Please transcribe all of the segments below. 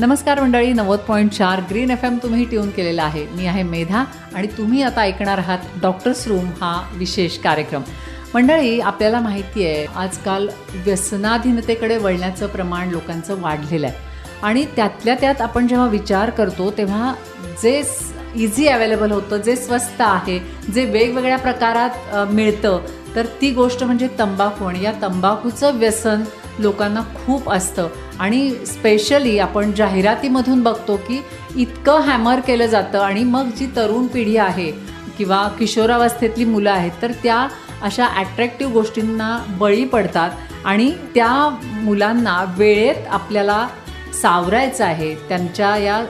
नमस्कार मंडळी नव्वद पॉईंट चार ग्रीन एफ एम तुम्ही ट्यून केलेला आहे. मी आहे मेधा आणि तुम्ही आता ऐकणार आहात डॉक्टर्स रूम हा विशेष कार्यक्रम. मंडळी आपल्याला माहिती आहे आजकाल व्यसनाधीनतेकडे वळण्याचं प्रमाण लोकांचं वाढलेलं आहे. आणि त्यातल्या त्यात आपण जेव्हा विचार करतो तेव्हा जे इझी अवेलेबल होतं जे स्वस्त आहे जे वेगवेगळ्या प्रकारात मिळतं तर ती गोष्ट म्हणजे तंबाखू. आणि या तंबाखूचं व्यसन लोकांना खूप असतं. आणि स्पेशली आपण जाहिरातीमधून बघतो की इतकं हॅमर केलं जातं आणि मग जी तरुण पिढी आहे किंवा किशोरावस्थेतली मुलं आहेत तर त्या अशा ॲट्रॅक्टिव्ह गोष्टींना बळी पडतात आणि त्या मुलांना वेळेत आपल्याला सावरायचं आहे त्यांच्या या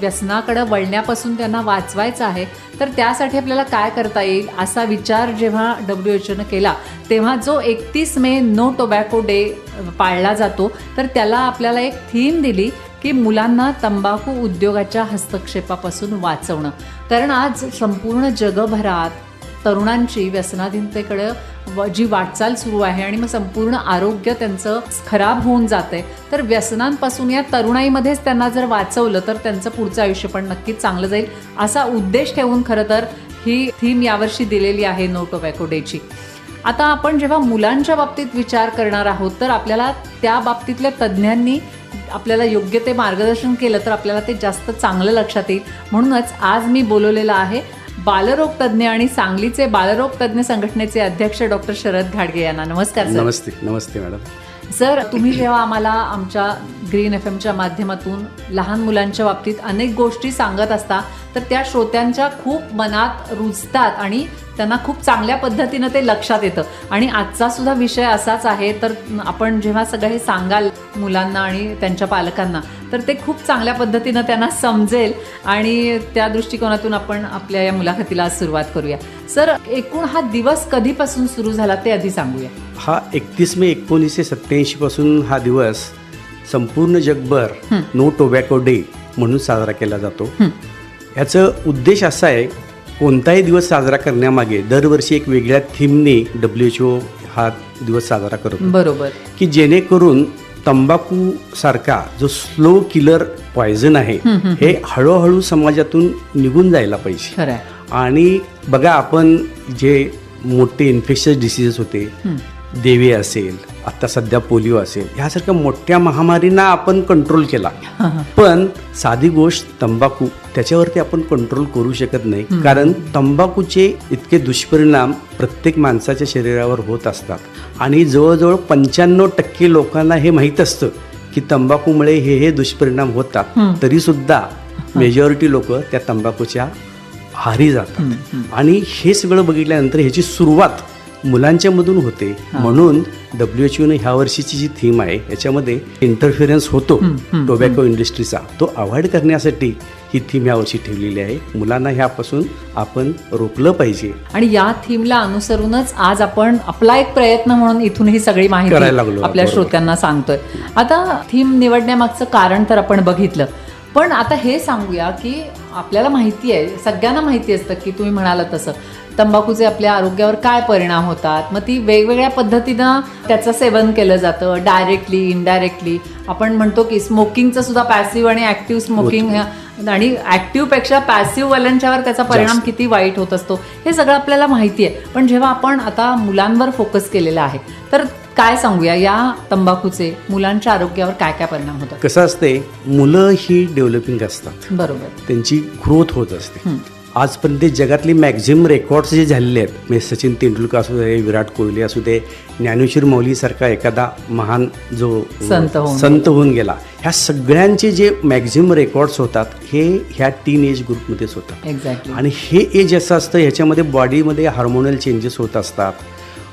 व्यसनाकडं वळण्यापासून त्यांना वाचवायचं आहे तर त्यासाठी आपल्याला काय करता येईल असा विचार जेव्हा डब्ल्यू एच ओनं केला तेव्हा जो एकतीस मे नो टोबॅको डे पाळला जातो तर त्याला आपल्याला एक थीम दिली की मुलांना तंबाखू उद्योगाच्या हस्तक्षेपापासून वाचवणं. कारण आज संपूर्ण जगभरात तरुणांची व्यसनाधीनतेकडं जी वाटचाल सुरू आहे आणि मग संपूर्ण आरोग्य त्यांचं खराब होऊन जाते तर व्यसनांपासून या तरुणाईमध्येच त्यांना जर वाचवलं तर त्यांचं पुढचं आयुष्य पण नक्कीच चांगलं जाईल. असा उद्देश ठेवून खरं तर ही थीम यावर्षी दिलेली आहे नो टोबॅको डेची. आता आपण जेव्हा मुलांच्या बाबतीत विचार करणार आहोत तर आपल्याला त्या बाबतीतल्या तज्ज्ञांनी आपल्याला योग्य ते मार्गदर्शन केलं तर आपल्याला ते जास्त चांगलं लक्षात येईल. म्हणूनच आज मी बोलवलेलं आहे बालरोग तज्ज्ञ आणि सांगलीचे बालरोग तज्ज्ञ संघटनेचे अध्यक्ष डॉक्टर शरद घाडगे यांना नमस्कार सर. नमस्ते नमस्ते मॅडम. सर तुम्ही जेव्हा आम्हाला आमच्या ग्रीन एफ एमच्या माध्यमातून लहान मुलांच्या बाबतीत अनेक गोष्टी सांगत असता तर त्या श्रोत्यांच्या खूप मनात रुजतात आणि त्यांना खूप चांगल्या पद्धतीनं ते लक्षात येतं. आणि आजचा सुद्धा विषय असाच आहे तर आपण जेव्हा सगळं हे सांगाल मुलांना आणि त्यांच्या पालकांना तर ते खूप चांगल्या पद्धतीनं त्यांना समजेल आणि त्या दृष्टिकोनातून आपण आपल्या या मुलाखतीला आज सुरुवात करूया. सर एकूण हा दिवस कधीपासून सुरू झाला ते आधी सांगूया. हा एकतीस मे एकोणीसशे सत्त्याऐंशी पासून हा दिवस संपूर्ण जगभर नो टोबॅको डे म्हणून साजरा केला जातो. याचं उद्देश असा आहे कोणताही दिवस साजरा करण्यामागे दरवर्षी एक वेगळ्या थीमने डब्ल्यू एच ओ हा दिवस साजरा करतो. बरोबर. की जेणेकरून तंबाखू सारखा जो स्लो किलर पॉयझन आहे हे हळूहळू समाजातून निघून जायला पाहिजे. आणि बघा आपण जे मोठे इन्फेक्शस डिसीजेस होते देवे असेल आता सध्या पोलिओ असेल. ह्यासारख्या मोठ्या महामारींना आपण कंट्रोल केला. पण साधी गोष्ट तंबाखू त्याच्यावरती आपण कंट्रोल करू शकत नाही. कारण तंबाखूचे इतके दुष्परिणाम प्रत्येक माणसाच्या शरीरावर होत असतात. आणि जवळजवळ पंच्याण्णव टक्के लोकांना हे माहीत असतं की तंबाखूमुळे हे हे दुष्परिणाम होतात. तरी सुद्धा मेजॉरिटी लोक त्या तंबाखूच्या आहारी जातात. आणि हे सगळं बघितल्यानंतर ह्याची सुरुवात मुलांच्या मधून होते म्हणून डब्ल्यू एच ओने ह्या वर्षीची जी थीम आहे याच्यामध्ये इंटरफिरन्स होतो टोबॅको इंडस्ट्रीचा तो अवॉइड करण्यासाठी ही थीम यावर्षी ठेवलेली आहे. मुलांना ह्यापासून आपण रोखलं पाहिजे. आणि या थीमला अनुसरूनच आज आपण आपला एक प्रयत्न म्हणून इथून ही सगळी करायला माहिती लागलो. आपल्या. श्रोत्यांना सांगतोय. आता थीम निवडण्यामागचं कारण तर आपण बघितलं. पण आता हे सांगूया की आपल्याला माहिती आहे सगळ्यांना माहिती असतं की तुम्ही म्हणालात तसं. तंबाखूचे आपल्या आरोग्यावर काय परिणाम होतात? मग ती वेगवेगळ्या पद्धतीनं त्याचं सेवन केलं जातं डायरेक्टली इनडायरेक्टली आपण म्हणतो की स्मोकिंगचं सुद्धा पॅसिव्ह आणि ऍक्टिव्ह स्मोकिंग आणि ऍक्टिव्हपेक्षा पॅसिव्ह वाल्यांच्यावर त्याचा परिणाम. किती वाईट होत असतो हे सगळं आपल्याला माहिती आहे. पण जेव्हा आपण आता मुलांवर फोकस केलेला आहे तर काय सांगूया? या तंबाखूचे मुलांच्या आरोग्यावर काय काय परिणाम होतात? कसं असते मुलं ही डेव्हलपिंग असतात. बरोबर. त्यांची ग्रोथ होत असते. आजपर्यंत जगातले मॅक्झिमम रेकॉर्ड्स जे झालेले आहेत म्हणजे सचिन तेंडुलकर असू दे विराट कोहली असू दे ज्ञानेश्वर मौलीसारखा एखादा महान जो संत होऊन संत होऊन गेला ह्या सगळ्यांचे जे मॅक्झिमम रेकॉर्ड्स होतात हे ह्या टीन एज ग्रुपमध्येच होतात. एक्झॅक्टली आणि हे एज असं असतं ह्याच्यामध्ये बॉडीमध्ये हार्मोनल चेंजेस होत असतात.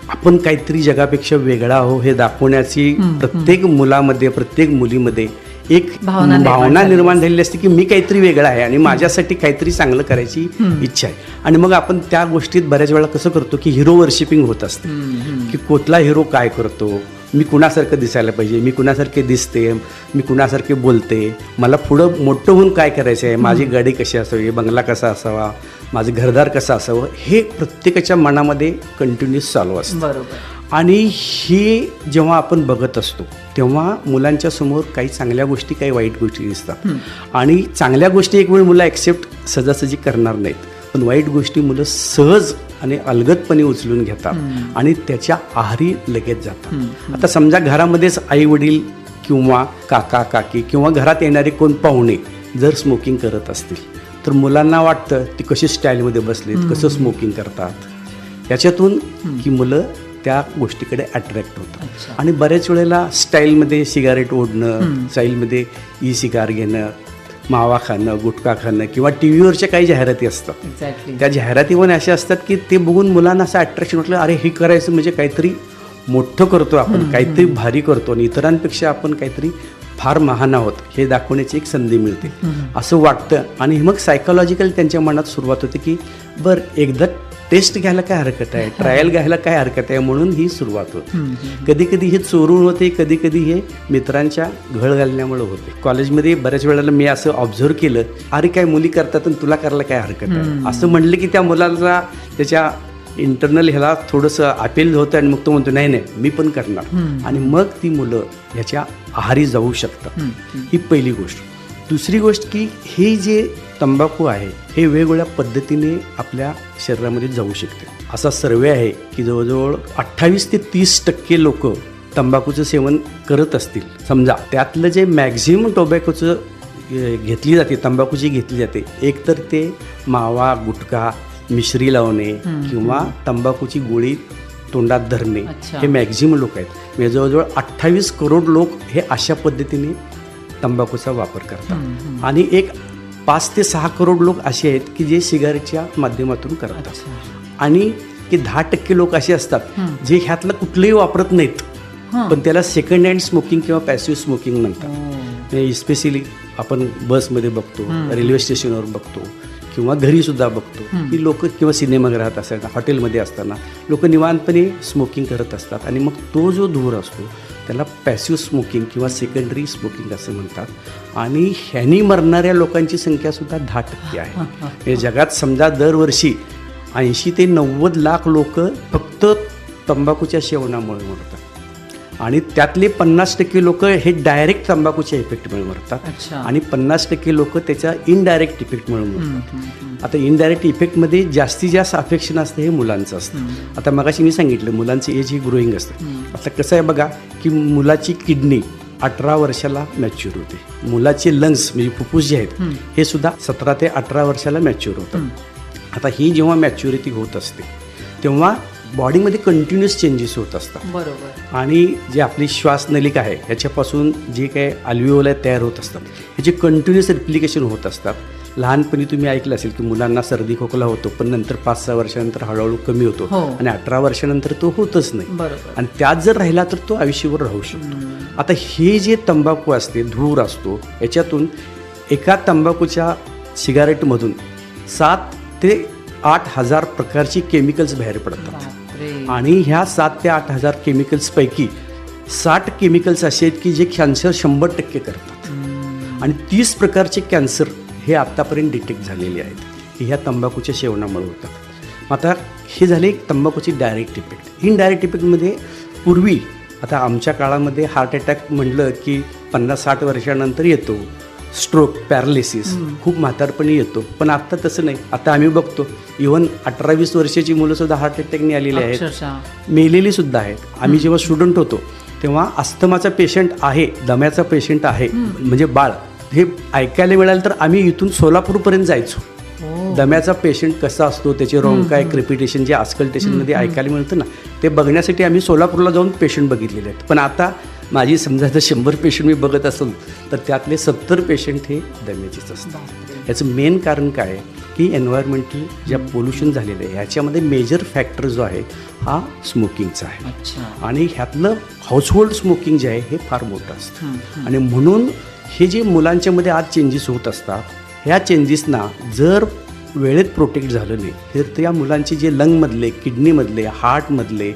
आपण काहीतरी जगापेक्षा वेगळा आहो हे दाखवण्याची प्रत्येक मुलामध्ये प्रत्येक मुलीमध्ये एक भावना निर्माण झालेली असते. की मी काहीतरी वेगळा आहे आणि माझ्यासाठी काहीतरी चांगलं करायची इच्छा आहे. आणि मग आपण त्या गोष्टीत बऱ्याच वेळा कसं करतो की हिरो वर्शिपिंग होत असते. की कुठला हिरो काय करतो? मी कुणासारखं दिसायला पाहिजे मी कुणासारखे दिसते मी कुणासारखे बोलते मला पुढं मोठं होऊन काय करायचं आहे माझी गाडी कशी असावी बंगला कसा असावा माझं घरदार कसं असावं हे प्रत्येकाच्या मनामध्ये कंटिन्युअस चालू असतं. बरोबर. आणि ही जेव्हा आपण बघत असतो तेव्हा मुलांच्या समोर काही चांगल्या गोष्टी काही वाईट गोष्टी दिसतात. आणि चांगल्या गोष्टी एक वेळ मुलं ॲक्सेप्ट सहजासहजी करणार नाहीत. पण वाईट गोष्टी मुलं सहज आणि अलगदपणे उचलून घेतात. आणि त्याच्या आहारी लगेच जातात. आता समजा घरामध्येच आई वडील किंवा काका काकी किंवा घरात येणारे कोण पाहुणे जर स्मोकिंग करत असतील तर मुलांना वाटतं ती कशी स्टाईलमध्ये बसलीत कसं स्मोकिंग करतात? याच्यातून की मुलं त्या गोष्टीकडे अट्रॅक्ट होतात. आणि बऱ्याच वेळेला स्टाईलमध्ये सिगारेट ओढणं स्टाईलमध्ये ई सिगार घेणं मावा खाणं गुटखा खाणं किंवा टी व्हीवरच्या काही जाहिराती असतात. त्या जाहिराती पण अशा असतात की ते बघून मुलांना असं अट्रॅक्शन वाटलं अरे हे करायचं म्हणजे काहीतरी मोठं करतो आपण काहीतरी भारी करतो आणि इतरांपेक्षा आपण काहीतरी फार महान आहोत हे दाखवण्याची एक संधी मिळते. असं वाटतं. आणि मग सायकोलॉजिकल त्यांच्या मनात सुरुवात होते की बरं एकदा टेस्ट घ्यायला काय हरकत आहे? ट्रायल घ्यायला काय हरकत आहे म्हणून ही सुरुवात होते. कधी कधी हे चोरून होते कधी कधी हे मित्रांच्या घळ घालण्यामुळे होते. कॉलेजमध्ये बऱ्याच वेळेला मी असं ऑब्झर्व केलं अरे काय मुली करतात आणि तुला करायला काय हरकत आहे? असं म्हणलं की त्या मुलाला त्याच्या इंटरनल ह्याला थोडंसं अपील होतं आणि मग तो म्हणतो नाही नाही मी पण करणार. आणि मग ती मुलं ह्याच्या आहारी जाऊ शकतात. ही पहिली गोष्ट. दुसरी गोष्ट की हे जे तंबाखू आहे हे वेगवेगळ्या पद्धतीने आपल्या शरीरामध्ये जाऊ शकते. असा सर्वे आहे की जवळजवळ अठ्ठावीस ते तीस टक्के लोक तंबाखूचं सेवन करत असतील. समजा त्यातलं जे मॅक्झिमम टोबॅकोचं घेतली जाते तंबाखूची घेतली जाते एक तर ते मावा गुटखा मिश्री लावणे किंवा तंबाखूची गोळी तोंडात धरणे. हे मॅक्झिमम लोक आहेत. म्हणजे जवळजवळ अठ्ठावीस करोड लोक हे अशा पद्धतीने तंबाखूचा वापर करतात. आणि एक पाच ते सहा करोड लोक असे आहेत की जे सिगारेटच्या माध्यमातून करतात. आणि की दहा टक्के लोक असे असतात जे ह्यातलं कुठलंही वापरत नाहीत पण त्याला सेकंड हँड स्मोकिंग किंवा पॅसिव्ह स्मोकिंग म्हणतात. स्पेशली आपण बसमध्ये बघतो रेल्वे स्टेशनवर बघतो. किंवा घरी सुद्धा बघतो. की लोक किंवा सिनेमागृहात असताना हॉटेलमध्ये असताना लोक निवांतपणे स्मोकिंग करत असतात. आणि मग तो जो धूर असतो त्याला पॅसिव्ह स्मोकिंग किंवा सेकंडरी स्मोकिंग असं म्हणतात. आणि ह्यानी मरणाऱ्या लोकांची संख्या सुद्धा दहा टक्के आहे. म्हणजे जगात समजा दरवर्षी ऐंशी ते नव्वद लाख लोक फक्त तंबाखूच्या सेवनामुळे मरतात. आणि त्यातले पन्नास टक्के लोक हे डायरेक्ट तंबाखूच्या इफेक्टमुळे मरतात. आणि पन्नास टक्के लोक त्याच्या इनडायरेक्ट इफेक्टमुळे मरतात. आता इनडायरेक्ट इफेक्टमध्ये जास्तीत जास्त अफेक्शन असतं हे मुलांचं असतं. आता मगाशी मी सांगितलं मुलांचं एज ही ग्रोईंग असतं. आता कसं आहे बघा की मुलाची किडनी अठरा वर्षाला मॅच्युअर होते. मुलाचे लंग्स म्हणजे फुफ्फुस जे आहेत हे सुद्धा सतरा ते अठरा वर्षाला मॅच्युअर होतात. आता ही जेव्हा मॅच्युरिटी होत असते तेव्हा बॉडीमध्ये कंटिन्युअस चेंजेस होत असतात. बरोबर. आणि जे आपली श्वासनलिका आहे ह्याच्यापासून जे काही अल्विओला तयार होत असतात ह्याचे कंटिन्युअस रिप्लिकेशन होत असतात. लहानपणी तुम्ही ऐकलं असेल की मुलांना सर्दी खोकला होतो पण नंतर पाच सहा वर्षानंतर हळूहळू कमी होतो हो. आणि अठरा वर्षानंतर तो होतच नाही. बरोबर. आणि त्यात जर राहिला तर तो आयुष्यभर राहू शकतो. आता हे जे तंबाखू असते धूर असतो याच्यातून एका तंबाखूच्या सिगारेटमधून सात ते आठ हजार प्रकारची केमिकल्स बाहेर पडतात. आणि ह्या सात ते आठ हजार केमिकल्सपैकी साठ केमिकल्स असे आहेत की जे कॅन्सर शंभर टक्के करतात. आणि तीस प्रकारचे कॅन्सर हे आत्तापर्यंत डिटेक्ट झालेले आहेत की ह्या तंबाखूच्या सेवनामुळे होतात. आता हे झाले तंबाखूचे डायरेक्ट इफेक्ट इनडायरेक्ट इफेक्टमध्ये पूर्वी आता आमच्या काळामध्ये हार्ट अटॅक म्हटलं की पन्नास साठ वर्षानंतर येतो. स्ट्रोक पॅरालिसिस खूप म्हातारपणी येतो. पण आता तसं नाही. आता आम्ही बघतो इवन अठरा वीस वर्षाची मुलं सुद्धा हार्ट अटॅकने आलेली आहेत. मेलेली सुद्धा आहेत. आम्ही जेव्हा स्टुडंट होतो तेव्हा अस्थमाचा पेशंट आहे दम्याचा पेशंट आहे म्हणजे बाळ. हे ऐकायला मिळालं तर आम्ही इथून सोलापूरपर्यंत जायचो. हो. दम्याचा पेशंट कसा असतो त्याचे रोंकाय क्रिपिटेशन जे आजकल्टेशनमध्ये ऐकायला मिळतं ना ते बघण्यासाठी आम्ही सोलापूरला जाऊन पेशंट बघितलेले आहेत. पण आता माझी समजा जर शंभर पेशंट मी बघत असेल तर त्यातले सत्तर पेशंट हे दम्याचेच असतात. याचं मेन कारण काय आहे? की एन्व्हायरमेंटल ज्या पोल्युशन झालेलं आहे ह्याच्यामध्ये मेजर फॅक्टर जो आहे हा स्मोकिंगचा आहे. आणि ह्यातलं हाऊसहोल्ड स्मोकिंग जे आहे हे फार मोठं असतं. आणि म्हणून हे जे मुलांच्यामध्ये आज चेंजेस होत असतात ह्या चेंजेसना जर वेळेत प्रोटेक्ट झालं नाही तर त्या मुलांचे जे लंगमधले किडनीमधले हार्टमधले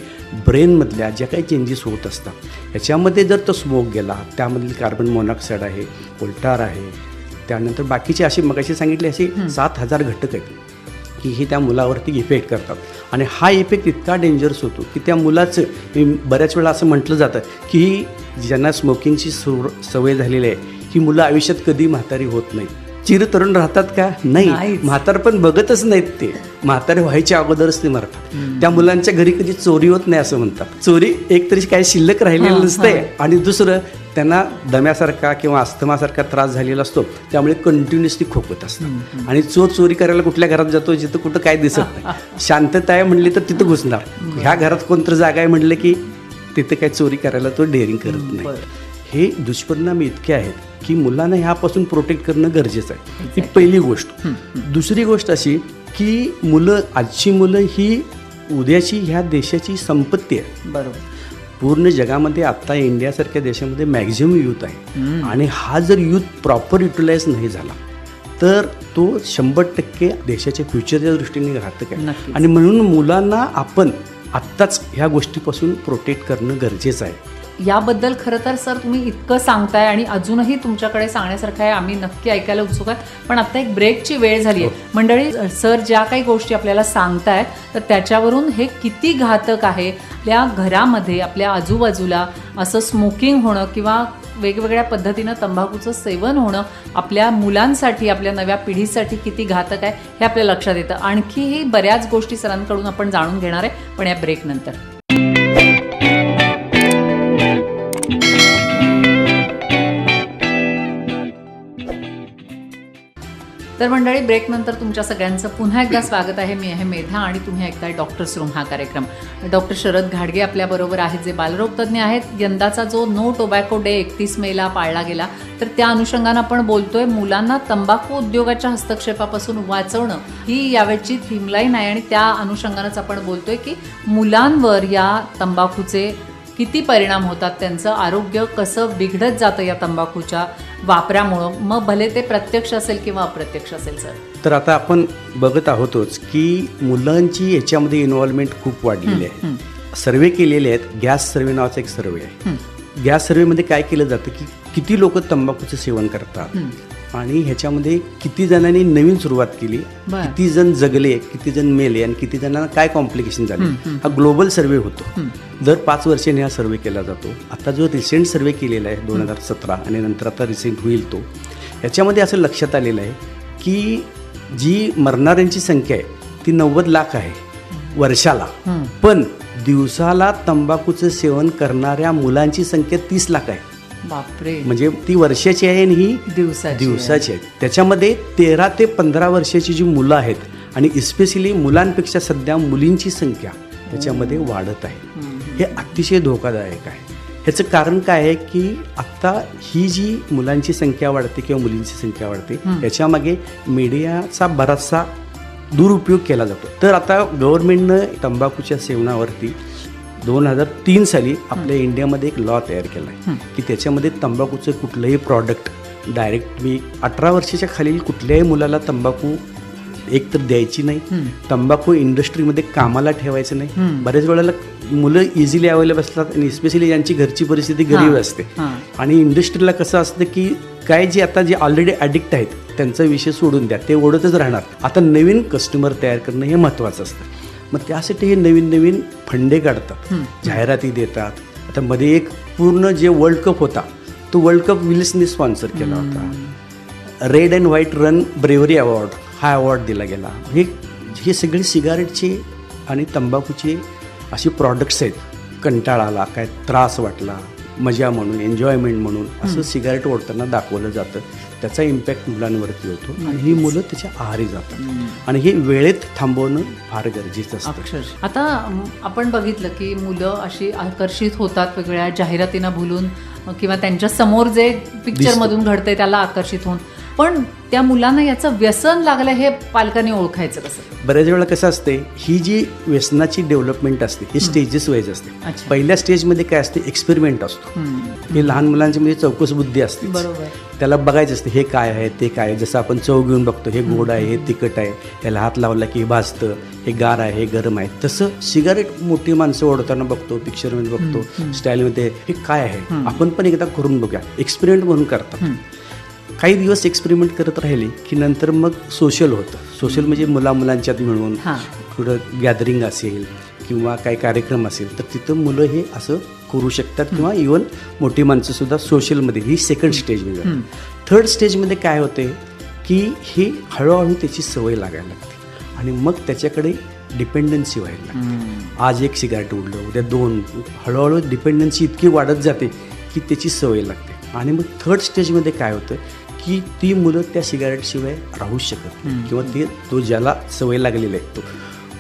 ब्रेनमधल्या ज्या काही चेंजेस होत असतात ह्याच्यामध्ये जर तो स्मोक गेला त्यामधील कार्बन मोनॉक्साईड आहे कोल्टार आहे त्यानंतर बाकीचे असे मगाशी सांगितले असे सात हजार घटक आहेत की हे त्या मुलावरती इफेक्ट करतात. आणि हा इफेक्ट इतका डेंजरस होतो की त्या मुलाचं बऱ्याच वेळा असं म्हटलं जातं की ज्यांना स्मोकिंगची सव सवय झालेली आहे ही मुलं आयुष्यात कधी म्हातारी होत नाहीत. चिरतरुण राहतात का? नाही. म्हातार पण बघतच नाहीत ते. म्हातारे व्हायच्या अगोदरच ते मरतात. त्या मुलांच्या घरी कधी चोरी होत नाही असं म्हणतात. चोरी एक तरी काही शिल्लक राहिलेलं नसतंय आणि दुसरं त्यांना दम्यासारखा किंवा अस्थमासारखा त्रास झालेला असतो. त्यामुळे कंटिन्युअसली खोकत असतात आणि चोर चोरी करायला कुठल्या घरात जातो जिथं कुठं काय दिसत नाही. शांतता आहे म्हणली तर तिथं घुसणार. ह्या घरात कोणतं जागा आहे म्हणलं की तिथं काय चोरी करायला तो डेअरिंग करत नाही. हे दुष्परिणाम इतके आहेत. की मुलांना ह्यापासून प्रोटेक्ट करणं गरजेचं आहे. ही पहिली गोष्ट. दुसरी गोष्ट अशी की मुलं आजची मुलं ही उद्याची ह्या देशाची संपत्ती आहे. बरोबर. पूर्ण जगामध्ये आत्ता इंडियासारख्या देशामध्ये मॅक्झिमम यूथ आहे. आणि हा जर यूथ प्रॉपर युटिलाइज नाही झाला तर तो शंभर टक्के देशाच्या फ्युचरच्या दृष्टीने घातक आहे. आणि म्हणून मुलांना आपण आत्ताच ह्या गोष्टीपासून प्रोटेक्ट करणं गरजेचं आहे. याबद्दल खरं तर सर तुम्ही इतकं सांगताय आणि अजूनही तुमच्याकडे सांगण्यासारखं आहे आम्ही नक्की ऐकायला उत्सुक आहे. पण आता एक ब्रेकची वेळ झाली आहे. मंडळी सर ज्या काही गोष्टी आपल्याला सांगतायत तर त्याच्यावरून हे किती घातक आहे? आपल्या घरामध्ये आपल्या आजूबाजूला असं स्मोकिंग होणं किंवा वेगवेगळ्या पद्धतीनं तंबाखूचं सेवन होणं आपल्या मुलांसाठी आपल्या नव्या पिढीसाठी किती घातक आहे हे आपल्या लक्षात येतं. आणखीही बऱ्याच गोष्टी सरांकडून आपण जाणून घेणार आहे पण या ब्रेकनंतर तर मंडळी ब्रेकनंतर तुमच्या सगळ्यांचं पुन्हा एकदा स्वागत आहे. मी आहे मेधा आणि तुम्ही ऐकताय डॉक्टर्स रूम हा कार्यक्रम. डॉक्टर शरद घाडगे आपल्याबरोबर आहेत जे बालरोग तज्ज्ञ आहेत. यंदाचा जो नो टोबॅको डे एकतीस मेला पाळला गेला तर त्या अनुषंगानं आपण बोलतोय मुलांना तंबाखू उद्योगाच्या हस्तक्षेपापासून वाचवणं ही यावेळची थीमलाईन आहे. आणि त्या अनुषंगानंच आपण बोलतोय की मुलांवर या तंबाखूचे किती परिणाम होतात त्यांचं आरोग्य कसं बिघडत जातं या तंबाखूच्या वापरामुळं? मग भले ते प्रत्यक्ष असेल किंवा अप्रत्यक्ष असेल सर. तर आता आपण बघत आहोतच की मुलांची याच्यामध्ये इन्व्हॉल्वमेंट खूप वाढलेली आहे. सर्वे केलेले आहेत. गॅस सर्वे नावाचा एक सर्वे आहे. गॅस सर्वेमध्ये काय केलं जातं की किती लोक तंबाखूचं सेवन करतात? आणि ह्याच्यामध्ये किती जणांनी नवीन सुरुवात केली. किती जण जगले किती जण मेले आणि किती जणांना काय कॉम्प्लिकेशन झाले हा ग्लोबल सर्वे होतो. दर पाच वर्षांनी हा सर्वे केला जातो. आता जो रिसेंट सर्वे केलेला आहे दोन हजार सतरा आणि नंतर आता रिसेंट होईल तो याच्यामध्ये असं लक्षात आलेलं आहे की जी मरणाऱ्यांची संख्या आहे ती नव्वद लाख आहे वर्षाला. पण दिवसाला तंबाखूचं सेवन करणाऱ्या मुलांची संख्या तीस लाख आहे. बापरे. म्हणजे ती वर्षाची आहे आणि ही दिवसाची दिवसाची आहेत त्याच्यामध्ये तेरा ते पंधरा वर्षाची जी मुलं आहेत आणि इस्पेशली मुलांपेक्षा सध्या मुलींची संख्या त्याच्यामध्ये वाढत आहे. हे अतिशय धोकादायक आहे. ह्याचं कारण काय आहे की आत्ता ही जी मुलांची संख्या वाढते किंवा मुलींची संख्या वाढते याच्यामागे मीडियाचा बराचसा दुरुपयोग केला जातो. तर आता गव्हर्नमेंटनं तंबाखूच्या सेवनावरती दोन हजार तीन साली आपल्या इंडियामध्ये एक लॉ तयार केला आहे की त्याच्यामध्ये तंबाखूचं कुठलंही प्रॉडक्ट डायरेक्ट मी अठरा वर्षाच्या खालील कुठल्याही मुलाला तंबाखू एक तर द्यायची नाही. तंबाखू इंडस्ट्रीमध्ये कामाला ठेवायचं नाही. बऱ्याच वेळेला मुलं इझिली अवेलेबल असतात आणि स्पेशली ज्यांची घरची परिस्थिती गरीब असते. आणि इंडस्ट्रीला कसं असतं की काय जे आता जे ऑलरेडी ॲडिक्ट आहेत त्यांचा विषय सोडून द्या ते ओढतच राहणार. आता नवीन कस्टमर तयार करणं हे महत्त्वाचं असतं. मग त्यासाठी हे नवीन नवीन फंडे काढतात. जाहिराती देतात. आता मध्ये एक पूर्ण जे वर्ल्ड कप होता तो वर्ल्ड कप विल्सने स्पॉन्सर केला होता. Red and white run bravery award हा अवॉर्ड दिला गेला. हे हे सगळे सिगारेटचे आणि तंबाखूचे असे प्रॉडक्ट्स आहेत. कंटाळा आला काय त्रास वाटला मजा म्हणून एन्जॉयमेंट म्हणून असं सिगारेट ओढताना दाखवलं जातं. त्याचा इम्पॅक्ट मुलांवरती होतो. आणि ही मुलं त्याच्या आहारी जातात. आणि हे वेळेत थांबवणं फार गरजेचं असतं. अक्षरशः. आता आपण बघितलं की मुलं अशी आकर्षित होतात वेगवेगळ्या जाहिरातींना भुलून किंवा त्यांच्यासमोर जे पिक्चर मधून घडतंय त्याला आकर्षित होऊन. पण त्या मुलांना याचं व्यसन लागलं हे पालकांनी ओळखायचं कसं? बऱ्याच वेळा कसं असते ही जी व्यसनाची डेव्हलपमेंट असते ही स्टेजेस वाईज असते. पहिल्या स्टेजमध्ये काय असते एक्सपेरिमेंट असतो. हे लहान मुलांच्या मध्ये चौकस बुद्धी असते त्याला बघायचं असतं हे काय आहे ते काय आहे. जसं आपण चव घेऊन बघतो हे गोड आहे हे तिखट आहे त्याला हात लावला की भाजतं हे गार आहे हे गरम आहे. तसं सिगारेट मोठी माणसं ओढताना बघतो पिक्चरमध्ये बघतो स्टाईलमध्ये हे काय आहे? आपण पण एकदा करून बघूया. एक्सपेरिमेंट म्हणून करतात. काही दिवस एक्सपेरिमेंट करत राहिले की नंतर मग सोशल होतं. सोशल म्हणजे मुला मुलांच्यात मिळून हां. कुठं गॅदरिंग असेल किंवा काही कार्यक्रम असेल तर तिथं मुलं हे असं करू शकतात किंवा इवन मोठी माणसंसुद्धा सोशलमध्ये ही सेकंड स्टेजमध्ये थर्ड स्टेजमध्ये काय होते की ही हळूहळू त्याची सवय लागायला लागते आणि मग त्याच्याकडे डिपेंडन्सी व्हायला लागते. आज एक सिगारेट उडलं उद्या दोन. हळूहळू डिपेंडन्सी इतकी वाढत जाते की त्याची सवय लागते. आणि मग थर्ड स्टेजमध्ये काय होतं की ती मुलं त्या सिगारेटशिवाय राहूच शकत नाही. किंवा ते तो ज्याला सवय लागलेला आहे तो.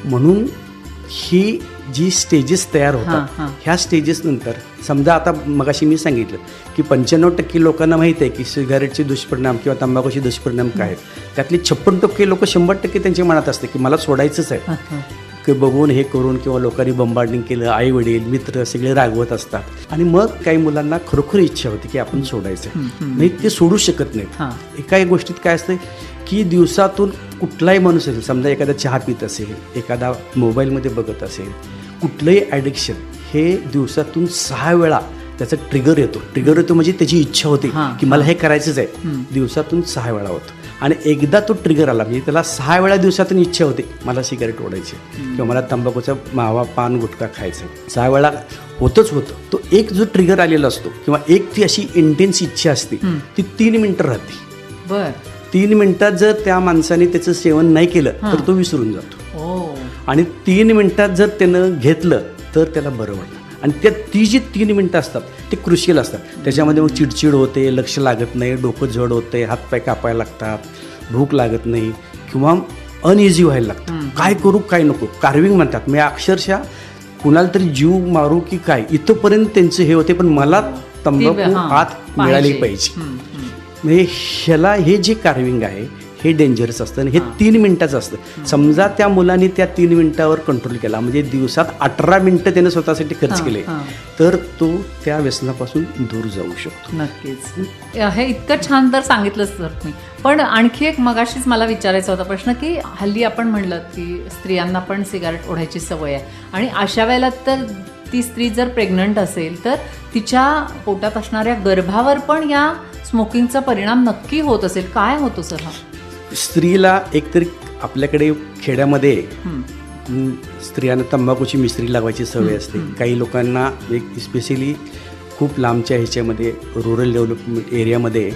म्हणून ही जी स्टेजेस तयार होतात. ह्या स्टेजेस नंतर समजा आता मगाशी मी सांगितलं की पंच्याण्णव टक्के लोकांना माहीत आहे की सिगारेटचे दुष्परिणाम किंवा तंबाखूचे दुष्परिणाम काय आहेत. त्यातले छप्पन टक्के लोक शंभर टक्के त्यांच्या मनात असते की मला सोडायचंच आहे. की बघून हे करून किंवा लोकांनी बंबार्डिंग केलं आई वडील मित्र सगळे रागवत असतात. आणि मग काही मुलांना खरोखर इच्छा होती की आपण सोडायचं. नाही ते सोडू शकत नाहीत. एका गोष्टीत काय असतं की दिवसातून कुठलाही माणूस असेल समजा एखादा चहा पित असेल एखादा मोबाईलमध्ये बघत असेल कुठलंही ॲडिक्शन हे दिवसातून सहा वेळा त्याचा ट्रिगर येतो. ट्रिगर येतो म्हणजे त्याची इच्छा होते की मला हे. करायचंच आहे. दिवसातून सहा वेळा होतं. आणि एकदा तो ट्रिगर आला म्हणजे त्याला सहा वेळा दिवसातून इच्छा होते मला सिगारेट ओढायची. किंवा मला तंबाखूचा मावा पान गुटखा खायचा. सहा वेळा होतच होतं. तो एक जो ट्रिगर आलेला असतो किंवा एक ती अशी इंटेन्स इच्छा असते ती तीन मिनटं राहते. बर. तीन मिनिटात जर त्या माणसाने त्याचं सेवन नाही केलं तर तो विसरून जातो. आणि तीन मिनिटात जर त्यानं घेतलं तर त्याला बरं वाटतं. आणि त्या ती जी तीन मिनटं असतात ते क्रुशियल असतात. त्याच्यामध्ये मग चिडचिड होते लक्ष लागत नाही डोकं जड होते हातपाय कापायला लागतात भूक लागत नाही किंवा अनइझी व्हायला लागतं. काय करू काय नको? कार्विंग म्हणतात. मी अक्षरशः कुणाला तरी जीव मारू की काय इथंपर्यंत त्यांचे हे होते पण मला तंबाखू हात मिळाली पाहिजे. म्हणजे ह्याला हे जे कार्विंग आहे हे डेंजरस असतं आणि हे तीन मिनिटाचं असतं. समजा त्या मुलाने त्या तीन मिनिटावर कंट्रोल केला म्हणजे दिवसात अठरा मिनिटं त्याने स्वतःसाठी खर्च केले. तर तो त्या व्यसनापासून दूर जाऊ शकतो. नक्कीच. हे इतकं छान तर सांगितलंच तर तुम्ही. पण आणखी एक मगाशीच मला विचारायचा होता प्रश्न की हल्ली आपण म्हणलं की स्त्रियांना पण सिगारेट ओढायची सवय आहे. आणि अशा वेळेला तर ती स्त्री जर प्रेग्नंट असेल तर तिच्या पोटात असणाऱ्या गर्भावर पण या स्मोकिंगचा परिणाम नक्की होत असेल. काय होतो सर हा? स्त्रीला एकतरी आपल्याकडे खेड्यामध्ये स्त्रियांना तंबाखूची मिस्त्री लावायची सवय असते. काही लोकांना एक स्पेशली खूप लांबच्या ह्याच्यामध्ये रुरल डेव्हलपमेंट एरियामध्ये.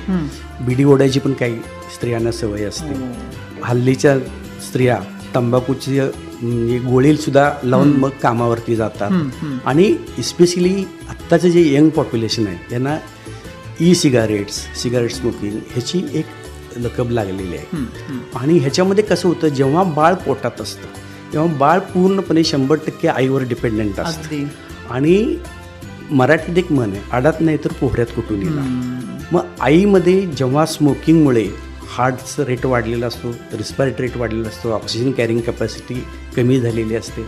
बिडी ओढायची पण काही स्त्रियांना सवय असते. हल्लीच्या स्त्रिया तंबाखूची म्हणजे गोळी सुद्धा लावून मग कामावरती जातात. आणि स्पेशली आत्ताचं जे यंग पॉप्युलेशन आहे यांना ई सिगारेट्स सिगारेट स्मोकिंग ह्याची एक लकब लागलेली आहे. आणि ह्याच्यामध्ये कसं होतं जेव्हा बाळ पोटात असतं तेव्हा बाळ पूर्णपणे शंभर टक्के आईवर डिपेंडेंट असतं. आणि मराठीत एक म्हण आहे आडात नाही तर पोहऱ्यात कुठून येणार. मग आईमध्ये जेव्हा स्मोकिंगमुळे हार्टचं रेट वाढलेला असतो रिस्पायरेटरी रेट वाढलेला असतो ऑक्सिजन कॅरिंग कॅपॅसिटी कमी झालेली असते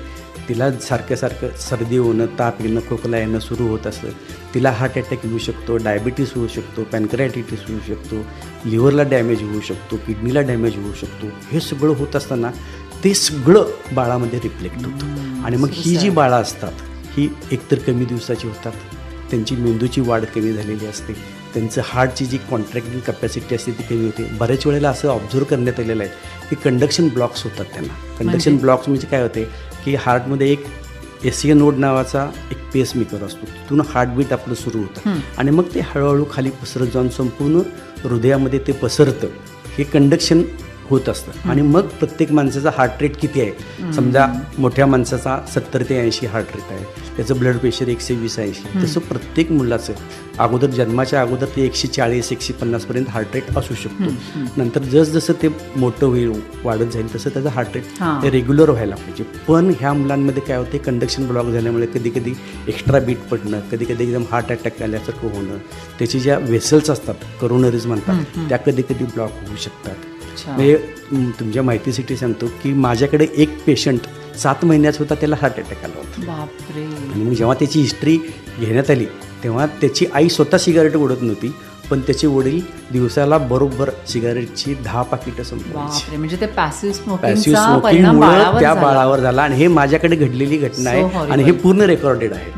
तिला सारखं सारखं सर्दी होणं ताप येणं खोकला येणं सुरू होत असतं. तिला हार्ट अटॅक येऊ शकतो डायबिटीस होऊ शकतो पॅनक्रायटिटीस होऊ शकतो लिव्हरला डॅमेज होऊ शकतो किडनीला डॅमेज होऊ शकतो हे सगळं होत असताना ते सगळं बाळामध्ये रिफ्लेक्ट होतं. आणि मग ही जी बाळं असतात ही एकतर कमी दिवसाची होतात त्यांची मेंदूची वाढ कमी झालेली असते त्यांचं हार्टची जी कॉन्ट्रॅक्टिंग कॅपॅसिटी असते ती कमी होते. बऱ्याच वेळेला असं ऑब्झर्व करण्यात आलेलं आहे की कंडक्शन ब्लॉक्स होतात त्यांना. कंडक्शन ब्लॉक्स म्हणजे काय होते? की हार्टमध्ये एक एस नोड नावाचा एक पेस मेकर असतो. तिथून हार्टबीट आपलं सुरू होतं. आणि मग ते हळूहळू खाली पसरत जाऊन संपूर्ण हृदयामध्ये ते पसरतं. हे कंडक्शन होत असतं. आणि मग प्रत्येक माणसाचा हार्ट रेट किती आहे? समजा मोठ्या माणसाचा सत्तर ते ऐंशी हार्ट रेट आहे. त्याचं ब्लड प्रेशर एकशे वीस ऐंशी. तसं प्रत्येक मुलाचं अगोदर जन्माच्या अगोदर ते एकशे चाळीस एकशे पन्नासपर्यंत हार्ट रेट असू शकतो. नंतर जसजसं ते मोठं होईल वाढत जाईल तसं त्याचं हार्ट. रेट रेग्युलर व्हायला पाहिजे. पण ह्या मुलांमध्ये काय होते कंडक्शन ब्लॉक झाल्यामुळे कधी कधी एक्स्ट्रा बीट पडणं कधी कधी एकदम हार्ट अटॅक आल्यासारखं होणं त्याची ज्या वेसल्स असतात करोनरीज म्हणतात त्या कधी कधी ब्लॉक होऊ शकतात. म्हणजे म, तुमच्या माहितीसाठी सांगतो की माझ्याकडे एक पेशंट सात महिन्याचा होता त्याला हार्ट अटॅक आला होता. बापरे. आणि मग जेव्हा त्याची हिस्ट्री घेण्यात आली तेव्हा त्याची आई स्वतः सिगारेट ओढत नव्हती पण त्याचे वडील दिवसाला बरोबर सिगारेटची दहा पाकिटं संपवायची. म्हणजे ते पॅसिव्ह स्मोकिंगमुळे त्या. बाळावर झाला आणि हे माझ्याकडे घडलेली घटना आहे. आणि हे पूर्ण रेकॉर्डेड आहे.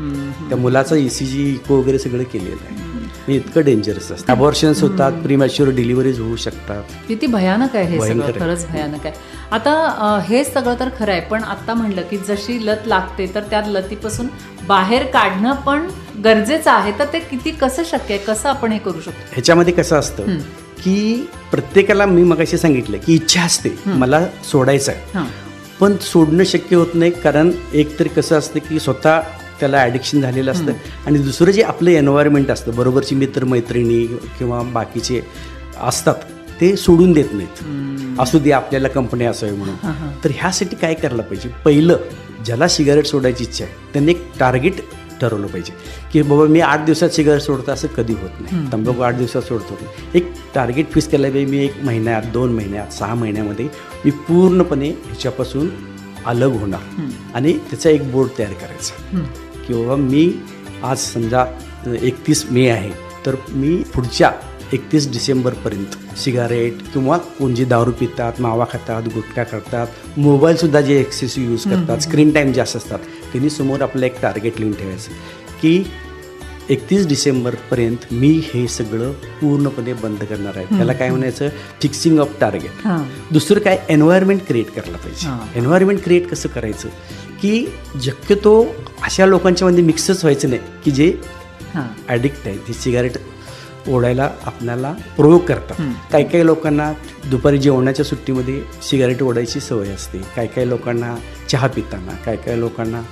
त्या मुलाचं ईसीजी इको वगैरे सगळं केलेलं आहे. हे इतकं डेंजरस असतं. अबॉर्शन्स होतात प्रीमॅच्युअर डिलिव्हरीज होऊ शकतात. किती भयानक आहे हे भयंकर सगळं आहे. खरंच भयानक आहे. आता अं, हे सगळं तर खरं आहे पण आता म्हणलं की जशी लत लागते तर त्या लतीपासून बाहेर काढणं पण गरजेचं आहे. तर ते किती कसं शक्य आहे? कसं आपण हे करू शकतो? ह्याच्यामध्ये कसं असतं की प्रत्येकाला मी मगाशी सांगितलं की इच्छा असते मला सोडायचं आहे. हां. पण सोडणं शक्य होत नाही कारण एक तर कसं असतं की स्वतः त्याला ॲडिक्शन झालेलं असतं. आणि दुसरं जे आपलं एन्व्हायरमेंट असतं बरोबरची मित्र मैत्रिणी किंवा बाकीचे असतात ते सोडून देत नाहीत. असू दे आपल्याला कंपनी असावी म्हणून. तर ह्यासाठी काय करायला पाहिजे? पहिलं ज्याला सिगारेट सोडायची इच्छा आहे त्यांनी एक टार्गेट ठरवलं पाहिजे. की बाबा मी आठ दिवसात सिगारेट सोडतो असं कधी होत नाही. तंबाखू आठ दिवसात सोडतो. एक टार्गेट फिक्स केलं पाहिजे मी एक महिन्यात दोन महिन्यात सहा महिन्यामध्ये मी पूर्णपणे ह्याच्यापासून अलग होणार. आणि त्याचा एक बोर्ड तयार करायचा. की बाबा मी आज समजा एकतीस मे आहे तर मी पुढच्या एकतीस डिसेंबरपर्यंत सिगारेट किंवा कोण जे दारू पितात मावा खातात गुटखा करतात मोबाईलसुद्धा जे एक्सेसिव्ह यूज करतात स्क्रीन टाईम जास्त असतात त्यांनी समोर आपलं एक टार्गेट लिहून ठेवायचं की एकतीस डिसेंबरपर्यंत मी हे सगळं पूर्णपणे बंद करणार आहे. त्याला काय म्हणायचं? फिक्सिंग ऑफ टार्गेट दुसरं काय? एन्व्हायरमेंट क्रिएट करायला पाहिजे. एन्व्हायरमेंट क्रिएट कसं करायचं? की शक्यतो अशा लोकांच्यामध्ये मिक्सच व्हायचं नाही की जे हां. ॲडिक्ट आहे ती सिगारेट ओढायला आपल्याला प्रयोग करतात. काही काही लोकांना दुपारी जेवणाच्या सुट्टीमध्ये सिगारेट ओढायची सवय असते. काही काही लोकांना चहा पिताना काही काही लोकांना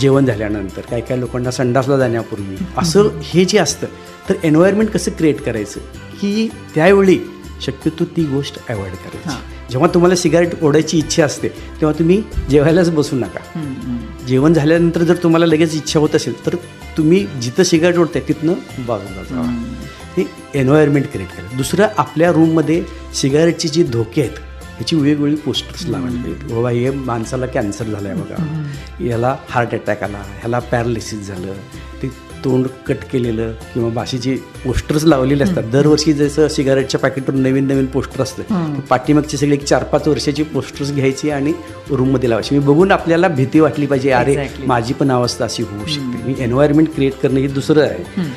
जेवण झाल्यानंतर काही काही लोकांना संडासला जाण्यापूर्वी असं हे जे असतं तर एन्व्हायरमेंट कसं क्रिएट करायचं? की त्यावेळी शक्यतो ती गोष्ट अवॉइड करायची. जेव्हा तुम्हाला सिगारेट ओढायची इच्छा असते तेव्हा तुम्ही जेवायलाच बसू नका. जेवण झाल्यानंतर जर तुम्हाला लगेच इच्छा होत असेल तर तुम्ही जिथं सिगारेट ओढताय तिथनं बाजूला जावा हे एन्व्हायरमेंट क्रिएट करा. दुसरं आपल्या रूममध्ये सिगारेटचे जे धोके आहेत ह्याची वेगवेगळी पोस्टर्स लावायला बाबा हे माणसाला कॅन्सर झाला आहे बघा याला हार्ट अटॅक आला ह्याला पॅरालिसिस झालं. ते तोंड कट केलेलं किंवा बाशीचे पोस्टर्स लावलेले असतात. दरवर्षी जसं सिगारेटच्या पॅकेटवर नवीन नवीन पोस्टर असतं पाठीमागचे सगळे एक चार पाच वर्षाची पोस्टर्स घ्यायची आणि रूममध्ये लावायची. मी बघून आपल्याला भीती वाटली पाहिजे अरे. माझी पण अवस्था अशी होऊ शकते. मी एन्व्हायरमेंट क्रिएट करणं हे दुसरं आहे.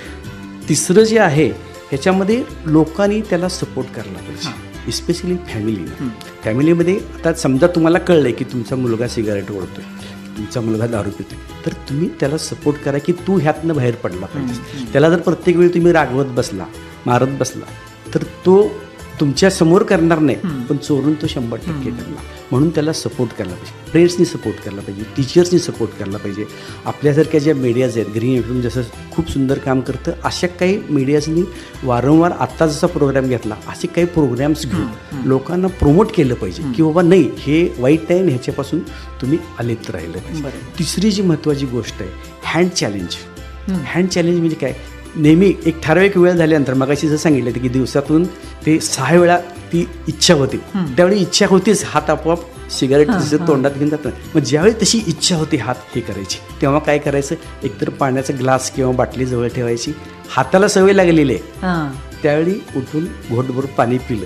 तिसरं जे आहे ह्याच्यामध्ये लोकांनी त्याला सपोर्ट करायला पाहिजे. इस्पेशली फॅमिली फॅमिलीमध्ये आता समजा तुम्हाला कळलंय की तुमचा मुलगा सिगारेट ओढतोय. तुमचा मुलगा दारू पितोय. तर तुम्ही त्याला सपोर्ट करा की तू ह्यातनं बाहेर पडला पाहिजे. त्याला जर प्रत्येक वेळी तुम्ही रागवत बसला मारत बसला तर तो तुमच्यासमोर करणार नाही पण चोरून तो शंभर टक्के करणार. म्हणून त्याला सपोर्ट करायला पाहिजे. फ्रेंड्सनी सपोर्ट करायला पाहिजे. टीचर्सनी सपोर्ट करायला पाहिजे. आपल्यासारख्या ज्या मीडियाज आहेत ग्रीन एफ जसं खूप सुंदर काम करतं अशा काही मीडियाजनी वारंवार आत्ता जसा प्रोग्राम घेतला असे काही प्रोग्राम्स घेऊन लोकांना प्रमोट केलं पाहिजे. की बाबा नाही हे वाईट आहे आणि ह्याच्यापासून तुम्ही अलिप्त राहिलं पाहिजे. तिसरी जी महत्त्वाची गोष्ट आहे हँड चॅलेंज हँड चॅलेंज म्हणजे काय? नेहमी एक ठराविक वेळ झाल्यानंतर मगाशी जसं सांगितलं की दिवसातून ते सहा वेळा ती इच्छा होती. त्यावेळी इच्छा होतीच हात आपोआप सिगारेट जसं तोंडात घेऊन जातं. मग ज्यावेळी तशी इच्छा होती हात हे करायची तेव्हा काय करायचं? एकतर पाण्याचा ग्लास किंवा बाटली जवळ ठेवायची. हाताला सवय लागलेली आहे. त्यावेळी उठून घोटभर पाणी पिलं.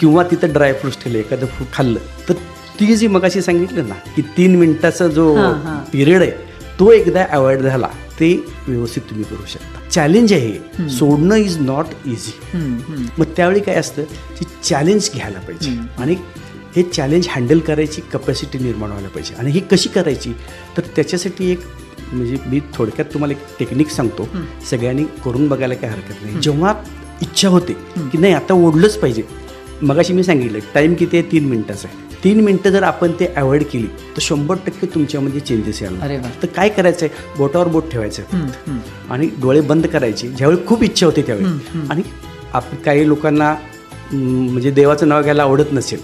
किंवा तिथं ड्रायफ्रुट्स ठेवले एखादं फ्रूट खाल्लं. तर ती जी मगाशी सांगितलं ना की तीन मिनिटाचा जो. पिरियड आहे तो एकदा अवॉइड झाला ते व्यवस्थित तुम्ही करू शकता. चॅलेंज आहे. सोडणं इज नॉट इझी. मग त्यावेळी काय असतं की चॅलेंज घ्यायला पाहिजे. आणि हे चॅलेंज हँडल करायची कपॅसिटी निर्माण व्हायला पाहिजे. आणि ही कशी करायची तर त्याच्यासाठी एक म्हणजे मी थोडक्यात तुम्हाला एक टेक्निक सांगतो. सगळ्यांनी करून बघायला काही हरकत नाही. जेव्हा इच्छा होते की नाही आता ओढलंच पाहिजे. मगाशी मी सांगितलं टाईम किती आहे? तीन मिनिटाचा आहे. तीन मिनटं जर आपण ते अवॉइड केली तर शंभर टक्के तुमच्यामध्ये चेंजेस अरे येणार. तर काय करायचं आहे बोटावर बोट ठेवायचं. आणि डोळे बंद करायचे. ज्यावेळी खूप इच्छा होते त्यावेळी. आणि आप काही लोकांना म्हणजे देवाचं नाव घ्यायला आवडत नसेल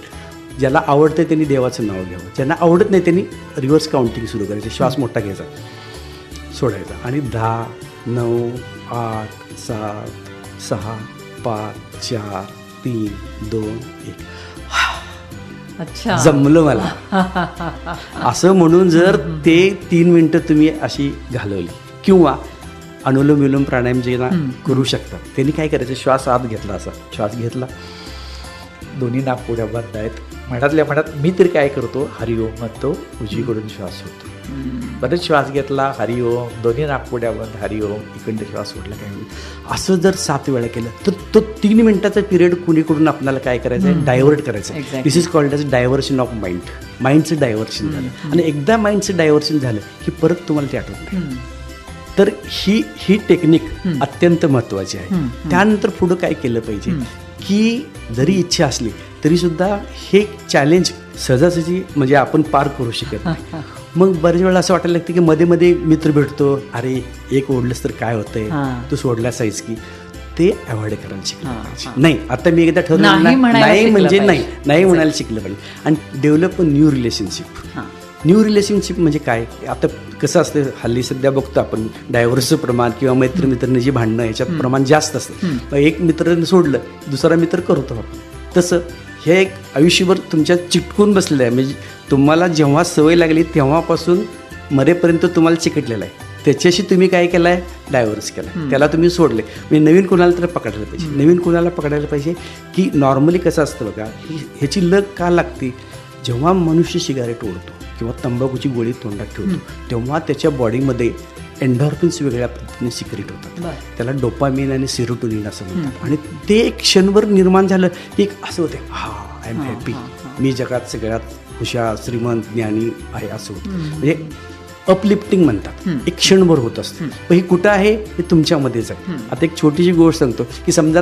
ज्याला आवडतं त्यांनी देवाचं नाव घ्यावं. ज्यांना आवडत नाही त्यांनी रिव्हर्स काउंटिंग सुरू करायचं. श्वास मोठा घ्यायचा. सोडायचा. आणि दहा नऊ आठ सात सहा पाच चार तीन दोन एक. अच्छा. जमलं मला. असं म्हणून जर ते तीन मिनटं तुम्ही अशी घालवली किंवा अनुलोम विलोम प्राणायाम जे ना करू शकतात त्यांनी काय करायचं? श्वास आत घेतला असा. श्वास घेतला. दोन्ही नागपुड्या बंद आहेत. मठातल्या मठात मी तरी काय करतो? हरिओम म्हणतो उजवीकडून श्वास होतो. बरेच श्वास घेतला हरिओम दोन्ही नागपुड्या बंद हरिओम इकडे श्वास सोडला काय असं जर सात वेळा केलं तर तो तीन मिनिटाचा पिरियड कुणीकडून आपल्याला काय करायचं आहे? डायव्हर्ट करायचं आहे. This is called as diversion of mind माइंडचं diversion झालं. आणि एकदा माइंडचं डायव्हर्शन झालं की परत तुम्हाला ते आठवत नाही. तर ही ही टेक्निक अत्यंत महत्वाची आहे. त्यानंतर पुढं काय केलं पाहिजे? की जरी इच्छा असली तरी सुद्धा हे चॅलेंज सहजासहजी म्हणजे आपण पार करू शकत नाही. मग बरेच वेळा असं वाटायला लागतं की मध्ये मध्ये मित्र भेटतो अरे एक ओढलंस तर काय होतंय. तू सोडला साईज की? ते अवॉइड करायला शिकलं नाही आता मी एकदा ठरवलं नाही म्हणजे. नाही नाही म्हणायला शिकलं पाहिजे. आणि develop a new relationship new relationship म्हणजे काय? आता कसं असतं हल्ली सध्या बघतो आपण डायव्हर्सचं प्रमाण किंवा मैत्र मित्रांची भांडणं याच्यात प्रमाण जास्त असतं. एक मित्राने सोडलं दुसरा मित्र करतो आपण. तसं हे एक आयुष्यभर तुमच्या चिटकून बसलेलं आहे. म्हणजे तुम्हाला जेव्हा सवय लागली तेव्हापासून मरेपर्यंत तुम्हाला चिकटलेलं आहे. त्याच्याशी तुम्ही काय केलं आहे डायव्हर्स केला त्याला तुम्ही सोडले. म्हणजे नवीन कोणाला तर पकडायला पाहिजे. नवीन कोणाला पकडायला पाहिजे की नॉर्मली कसं असतं बघा ह्याची लग का लागते? जेव्हा मनुष्य सिगारेट ओढतो किंवा तंबाखूची गोळी तोंडात ठेवतो तेव्हा त्याच्या बॉडीमध्ये एन्डॉर्फिन्स वेगळ्या पद्धतीने सिक्रेट होतात. त्याला डोपामिन आणि सिरोटोनिन असं म्हणतात. आणि ते एक क्षणभर निर्माण झालं की एक असं होते हा आय एम हॅपी मी जगात सगळ्यात हुशार श्रीमंत ज्ञानी आहे असं होतं. म्हणजे अपलिफ्टिंग म्हणतात. एक क्षणभर होत असतं. पण हे कुठं आहे? हे तुमच्यामध्येच आहे. आता एक छोटीशी गोष्ट सांगतो की समजा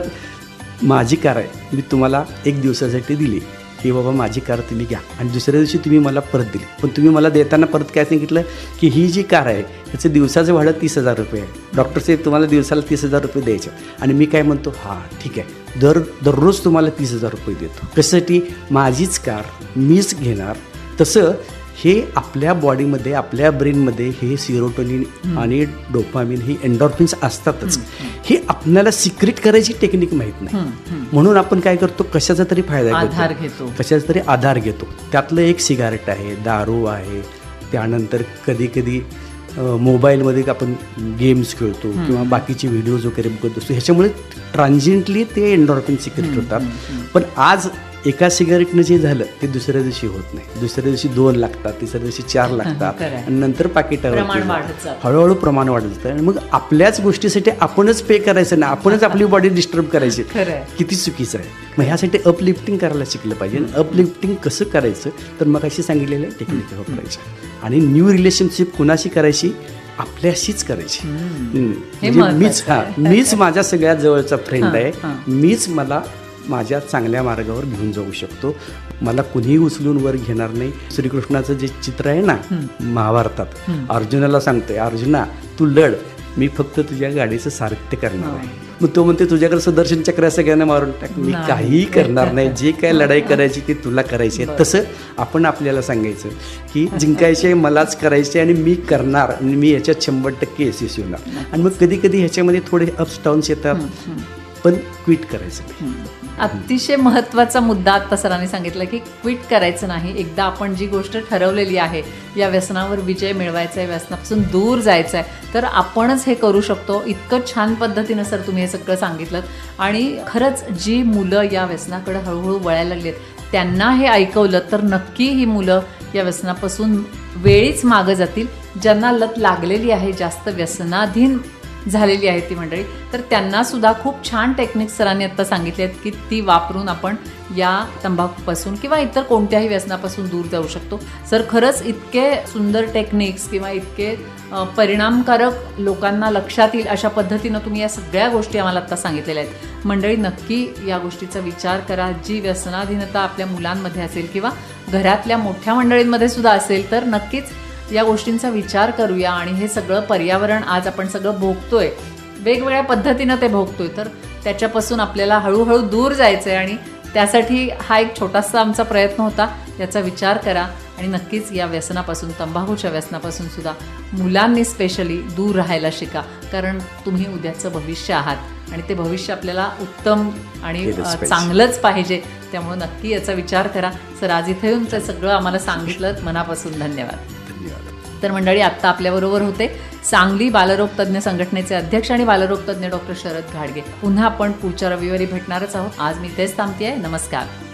माझी कार आहे मी तुम्हाला एक दिवसासाठी दिली. की बाबा माझी कार तुम्ही घ्या. आणि दुसऱ्या दिवशी तुम्ही मला परत दिली. पण तुम्ही मला देताना परत काय सांगितलं? की ही जी कार आहे त्याचं दिवसाचं भाडं तीस हजार रुपये आहे. डॉक्टर साहेब तुम्हाला दिवसाला तीस हजार रुपये द्यायचे. आणि मी काय म्हणतो? हां ठीक आहे. दर दररोज तुम्हाला तीस हजार रुपये देतो. त्यासाठी माझीच कार मीच घेणार. तसं हे आपल्या बॉडीमध्ये आपल्या ब्रेनमध्ये हे सिरोटोनिन आणि डोपामिन हे एन्डॉर्फिन्स असतातच. हे आपल्याला सिक्रेट करायची टेक्निक माहीत नाही. म्हणून आपण काय करतो कशाचा तरी फायदा आधार घेतो. कशाचा तरी आधार घेतो. त्यातलं एक सिगारेट आहे दारू आहे. त्यानंतर कधी कधी मोबाईलमध्ये आपण गेम्स खेळतो किंवा बाकीचे व्हिडिओज वगैरे बघत असतो ह्याच्यामुळे ट्रान्झिएंटली ते एन्डॉर्फिन सिक्रेट होतात. पण आज एका सिगारेटनं जे झालं ते दुसऱ्या दिवशी होत नाही. दुसऱ्या दिवशी दोन लागतात तिसऱ्या दिवशी चार लागतात. आणि नंतर पाकिटावर. हळूहळू प्रमाण वाढत जातं. आणि मग आपल्याच गोष्टीसाठी आपणच पे करायचं नाही. आपणच आपली बॉडी डिस्टर्ब करायची. किती चुकीचं आहे. मग ह्यासाठी अपलिफ्टिंग करायला शिकलं पाहिजे. आणि अपलिफ्टिंग कसं करायचं तर मग अशी सांगितलेलं टेक्निक वापरायचं. आणि न्यू रिलेशनशिप कुणाशी करायची? आपल्याशीच करायची. म्हणजे मीच हा. मीच माझ्या सगळ्यात जवळचा फ्रेंड आहे. मीच मला माझ्या चांगल्या मार्गावर घेऊन जाऊ शकतो. मला कुणीही उचलून वर घेणार नाही. श्रीकृष्णाचं जे चित्र आहे ना महाभारतात अर्जुनाला सांगतोय अर्जुना तू लढ. मी फक्त तुझ्या गाडीचं सारथ्य करणार आहे. मग तो म्हणते तुझ्याकडे सुदर्शन चक्र आहे सगळ्यांना मारून टाक. मी. काहीही करणार नाही. जे काय लढाई करायची ती तुला करायची आहे. तसं आपण आपल्याला सांगायचं की जिंकायचे मलाच करायचे आणि मी करणार. आणि मी याच्यात शंभर टक्के यशस्वी होणार. आणि मग कधी कधी ह्याच्यामध्ये थोडे अप्स डाऊन्स येतात. पण क्विट करायचं नाही. अतिशय महत्त्वाचा मुद्दा आता सरांनी सांगितला की क्विट करायचं नाही. एकदा आपण जी गोष्ट ठरवलेली आहे या व्यसनावर विजय मिळवायचा आहे व्यसनापासून दूर जायचं आहे तर आपणच हे करू शकतो. इतकं छान पद्धतीनं सर तुम्ही हे सगळं सांगितलं. आणि खरंच जी मुलं या व्यसनाकडे हळूहळू वळायला लागली आहेत त्यांना हे ऐकवलं तर नक्की ही मुलं या व्यसनापासून वेळीच मागं जातील. ज्यांना लत लागलेली आहे जास्त व्यसनाधीन झालेली आहे ती मंडळी. तर त्यांना सुद्धा खूप छान टेक्निक सरांनी आता सांगितले आहेत की ती वापरून आपण या तंबाखूपासून किंवा इतर कोणत्याही व्यसनापासून दूर जाऊ शकतो. सर खरंच इतके सुंदर टेक्निक्स किंवा इतके परिणामकारक लोकांना लक्षात येईल अशा पद्धतीनं तुम्ही या सगळ्या गोष्टी आम्हाला आत्ता सांगितलेल्या आहेत. मंडळी नक्की या गोष्टीचा विचार करा. जी व्यसनाधीनता आपल्या मुलांमध्ये असेल किंवा घरातल्या मोठ्या मंडळींमध्ये सुद्धा असेल तर नक्कीच या गोष्टींचा विचार करूया आणि हे सगळं पर्यावरण आज आपण सगळं भोगतोय. वेगवेगळ्या पद्धतीनं ते भोगतोय. तर त्याच्यापासून आपल्याला हळूहळू दूर जायचं आहे आणि त्यासाठी हा एक छोटासा आमचा प्रयत्न होता. याचा विचार करा आणि नक्कीच या व्यसनापासून तंबाखूच्या व्यसनापासून सुद्धा मुलांनी स्पेशली दूर राहायला शिका. कारण तुम्ही उद्याचं भविष्य आहात आणि ते भविष्य आपल्याला उत्तम आणि. चांगलंच पाहिजे. त्यामुळे नक्की याचा विचार करा. सर आज इथे येऊन ते सगळं आम्हाला सांगितलं. मनापासून धन्यवाद. तर मंडळी आत्ता आपल्याबरोबर होते. सांगली बालरोग तज्ज्ञ संघटनेचे अध्यक्ष आणि बालरोग तज्ज्ञ डॉक्टर शरद घाडगे. पुन्हा आपण पुढच्या रविवारी भेटणारच आहोत. आज मी तेच थांबते नमस्कार.